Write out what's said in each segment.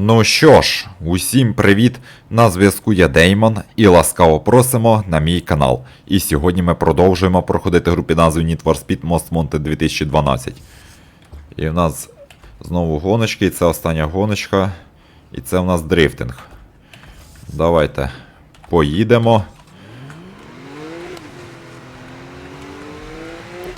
Ну що ж, усім привіт! На зв'язку я Деймон і ласкаво просимо на мій канал. І сьогодні ми продовжуємо проходити групі назви Need for Speed Most Wanted 2012. І в нас знову гоночки, і це остання гоночка. І це в нас дрифтинг. Давайте поїдемо.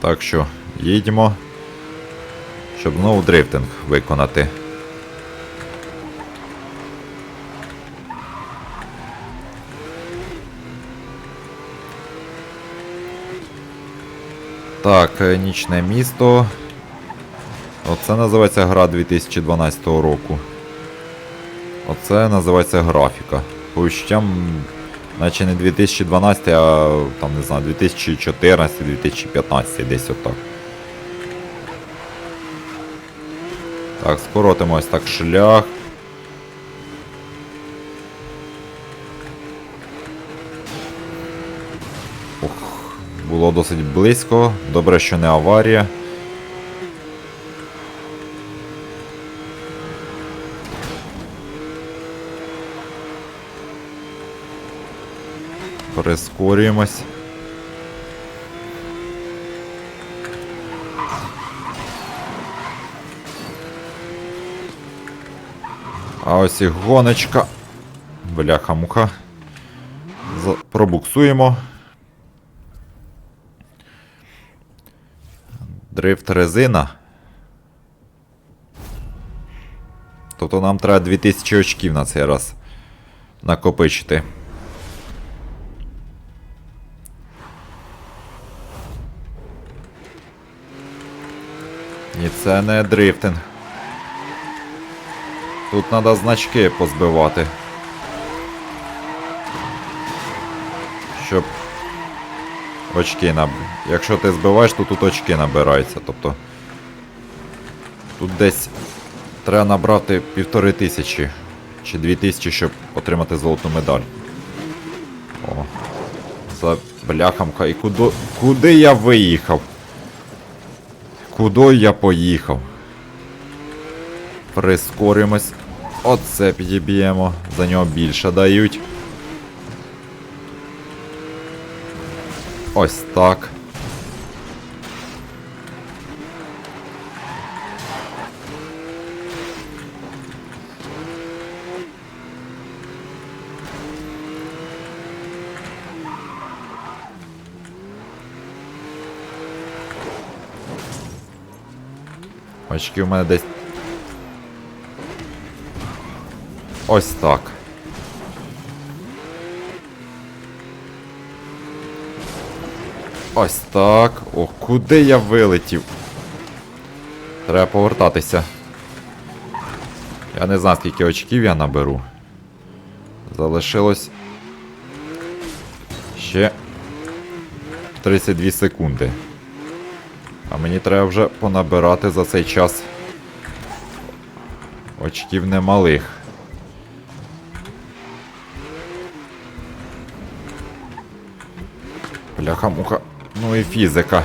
Так що їдемо, щоб знову дрифтинг виконати. Так, е, нічне місто. Оце називається гра 2012 року. Оце називається графіка. Відчуттям, наче не 2012, а там не знаю, 2014-2015, десь отак. Так, скоротимо ось так шлях. Було досить близько. Добре, що не аварія. Прискорюємось. А ось і гоночка. Бляха-муха. Пробуксуємо. Дрифт резина. Тобто нам треба 2000 очків на цей раз накопичити. І це не дрифтинг. Тут треба значки позбивати. Щоб очки наб... Якщо ти збиваєш, то тут очки набираються. Тобто. Тут десь треба набрати півтори тисячі чи дві тисячі, щоб отримати золоту медаль. О. За бляхамка. І куди, куди я виїхав? Куди я поїхав? Прискоримось. Оце підіб'ємо. За нього більше дають. Ось так. Очки у мене десь. Ось так. Ось так. О, куди я вилетів? Треба повертатися. Я не знаю, скільки очків я наберу. Залишилось. Ще 32 секунди. А мені треба вже понабирати за цей час очків немалих. Бляха-муха. Ну і фізика.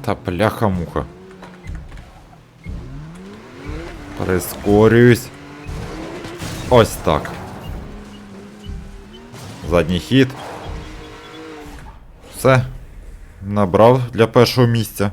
Та бляха-муха. Прискорююсь. Ось так. Задній хід. Все. Набрав для першого місця.